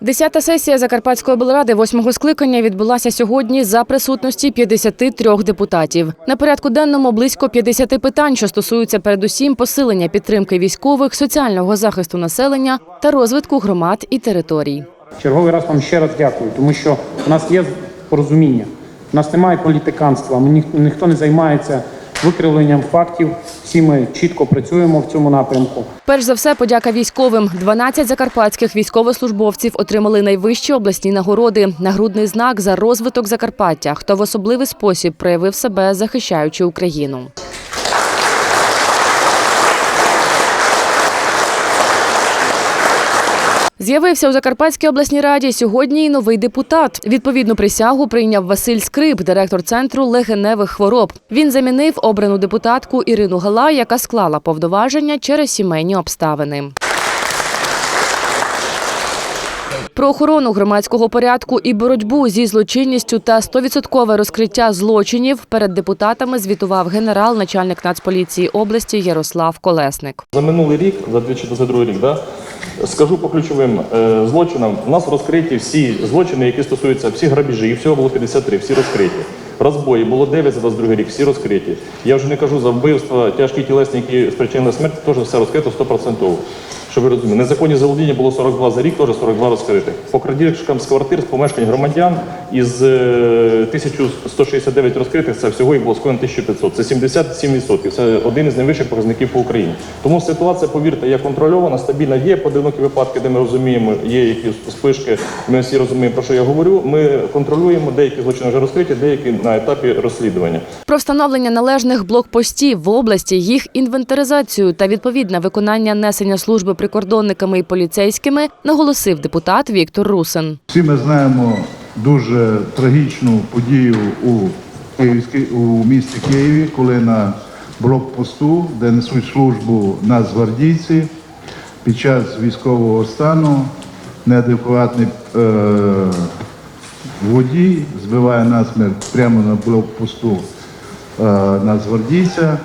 Десята сесія Закарпатської облради восьмого скликання відбулася сьогодні за присутності 53 депутатів. На порядку денному близько 50 питань, що стосуються передусім посилення підтримки військових, соціального захисту населення та розвитку громад і територій. Черговий раз вам ще раз дякую, тому що у нас є порозуміння. У нас немає політиканства, ніх- ніхто не займається викривленням фактів. Всі ми чітко працюємо в цьому напрямку. Перш за все, подяка військовим. 12 закарпатських військовослужбовців отримали найвищі обласні нагороди. Нагрудний знак за розвиток Закарпаття, хто в особливий спосіб проявив себе, захищаючи Україну. З'явився у Закарпатській обласній раді сьогодні і новий депутат. Відповідну присягу прийняв Василь Скрип, директор центру легеневих хвороб. Він замінив обрану депутатку Ірину Гала, яка склала повноваження через сімейні обставини. Про охорону громадського порядку і боротьбу зі злочинністю та 100% розкриття злочинів перед депутатами звітував генерал, начальник Нацполіції області Ярослав Колесник. За минулий рік, за 2022 рік, да, скажу по ключовим е, злочинам. У нас розкриті всі злочини, які стосуються всі грабіжі, їх всього було 53, всі розкриті. Розбої було 9 за 22 рік, всі розкриті. Я вже не кажу за вбивства, тяжкі тілесні, які спричинили смерть, теж все розкрито 100%. Щоб ви розуміли, незаконні заволодіння було 42 за рік, теж 42 розкритих. По крадіжкам з квартир, з помешкань громадян із е, 1169 розкритих, це всього їх було скоєно 1500. Це 77%. Це один із найвищих показників по Україні. Тому ситуація, повірте, є контрольована, стабільна. Є поодинокі випадки, де ми розуміємо, є якісь спишки. Ми всі розуміємо, про що я говорю. Ми контролюємо, деякі злочини вже розкриті, деякі на етапі розслідування. Встановлення належних блокпостів в області, їх інвентаризацію та відповідне виконання несення служби прикордонниками і поліцейськими наголосив депутат Віктор Русин. Всі ми знаємо дуже трагічну подію у Київській у місті Києві, коли на блокпосту, де несуть службу нацгвардійці, під час військового стану неадекватний е, водій збиває насмерть прямо на блокпосту нацгвардійця.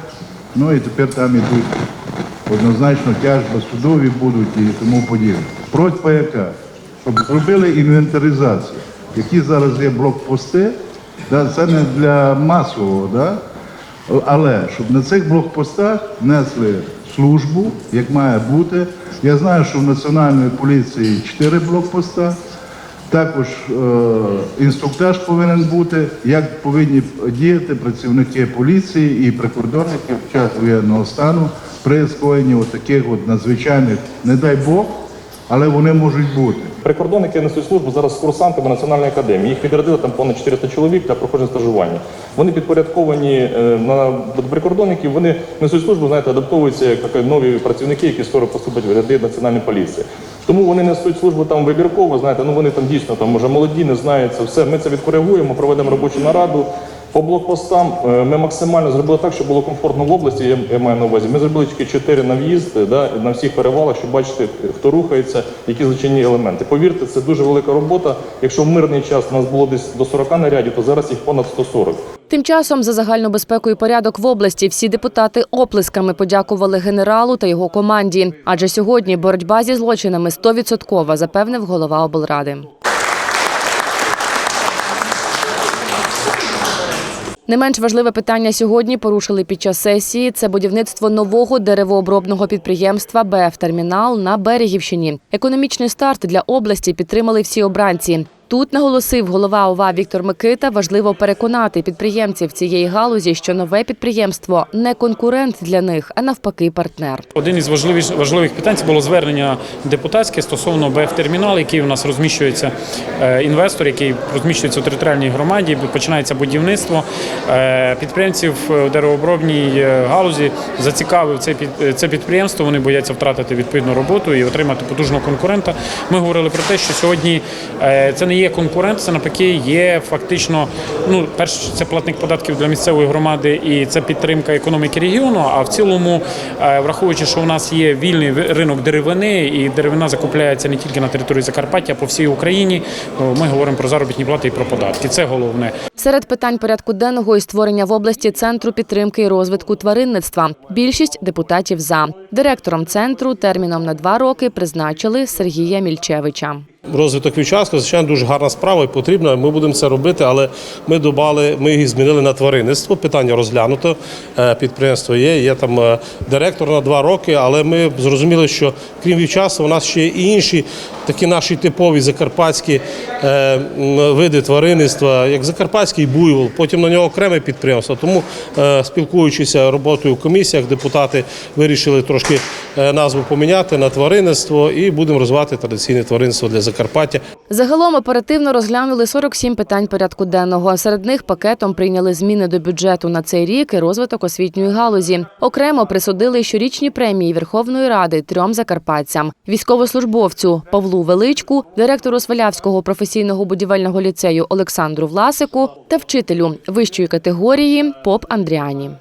Ну і тепер там ідуть однозначно тяжби судові будуть і тому подібне. Просьба яка? Щоб зробили інвентаризацію, які зараз є блокпости, да, це не для масового, да? але щоб на цих блокпостах несли службу, як має бути. Я знаю, що в Національної поліції 4 блокпоста. Також е, інструктаж повинен бути, як повинні діяти працівники поліції і прикордонники в час воєнного стану при скоєнні от таких от надзвичайних, не дай Бог, але вони можуть бути. Прикордонники несуть службу зараз з курсантами Національної академії. Їх відрядили там понад 400 чоловік для проходження стажування. Вони підпорядковані е, на прикордонників. Вони несуть службу, знаєте, адаптовуються як нові працівники, які скоро поступлять в ряди національної поліції. Тому вони несуть службу там вибірково. Знаєте, ну вони там дійсно там може молоді, не знають це все. Ми це відкоригуємо, проведемо робочу нараду. По блокпостам е, ми максимально зробили так, щоб було комфортно в області. Я, я маю на увазі. Ми зробили тільки чотири на в'їзд да, на всіх перевалах, щоб бачити, хто рухається, які злочинні елементи. Повірте, це дуже велика робота. Якщо в мирний час у нас було десь до 40 нарядів, то зараз їх понад 140. Тим часом за загальну безпеку і порядок в області всі депутати оплесками подякували генералу та його команді. Адже сьогодні боротьба зі злочинами 100%, запевнив голова облради. Не менш важливе питання сьогодні порушили під час сесії. Це будівництво нового деревообробного підприємства БФ Термінал на Берегівщині. Економічний старт для області підтримали всі обранці. Тут наголосив голова ОВА Віктор Микита. Важливо переконати підприємців цієї галузі, що нове підприємство не конкурент для них, а навпаки, партнер. Один із важливих, важливих питань це було звернення депутатське стосовно БФ-термінал, який у нас розміщується е, інвестор, який розміщується у територіальній громаді. Починається будівництво Е, підприємців у деревообробній е, галузі. Зацікавив це під це підприємство. Вони бояться втратити відповідну роботу і отримати потужного конкурента. Ми говорили про те, що сьогодні це не є конкурент, це навпаки є фактично. Ну, перше, це платник податків для місцевої громади і це підтримка економіки регіону. А в цілому, е, враховуючи, що у нас є вільний ринок деревини, і деревина закупляється не тільки на території Закарпаття, а по всій Україні. Ми говоримо про заробітні плати і про податки. Це головне. Серед питань порядку денного і створення в області центру підтримки і розвитку тваринництва. Більшість депутатів за директором центру терміном на два роки призначили Сергія Мільчевича. Розвиток вівчарства, звичайно, дуже гарна справа і потрібна. Ми будемо це робити, але ми добали, ми їх змінили на тваринництво. Питання розглянуто. Е, Підприємство є, є там е, директор на два роки, але ми зрозуміли, що крім вівчарства, у нас ще і інші такі наші типові закарпатські е, види тваринництва, як закарпатський буйвол, потім на нього окреме підприємство. Тому, е, спілкуючися роботою в комісіях, депутати вирішили трошки е, назву поміняти на тваринництво і будемо розвивати традиційне тваринство для Закарпаття. Загалом оперативно розглянули 47 питань порядку денного. Серед них пакетом прийняли зміни до бюджету на цей рік і розвиток освітньої галузі. Окремо присудили щорічні премії Верховної Ради трьом закарпатцям: військовослужбовцю Павлу Величку, директору Свалявського професійного будівельного ліцею Олександру Власику та вчителю вищої категорії Поп Андріані.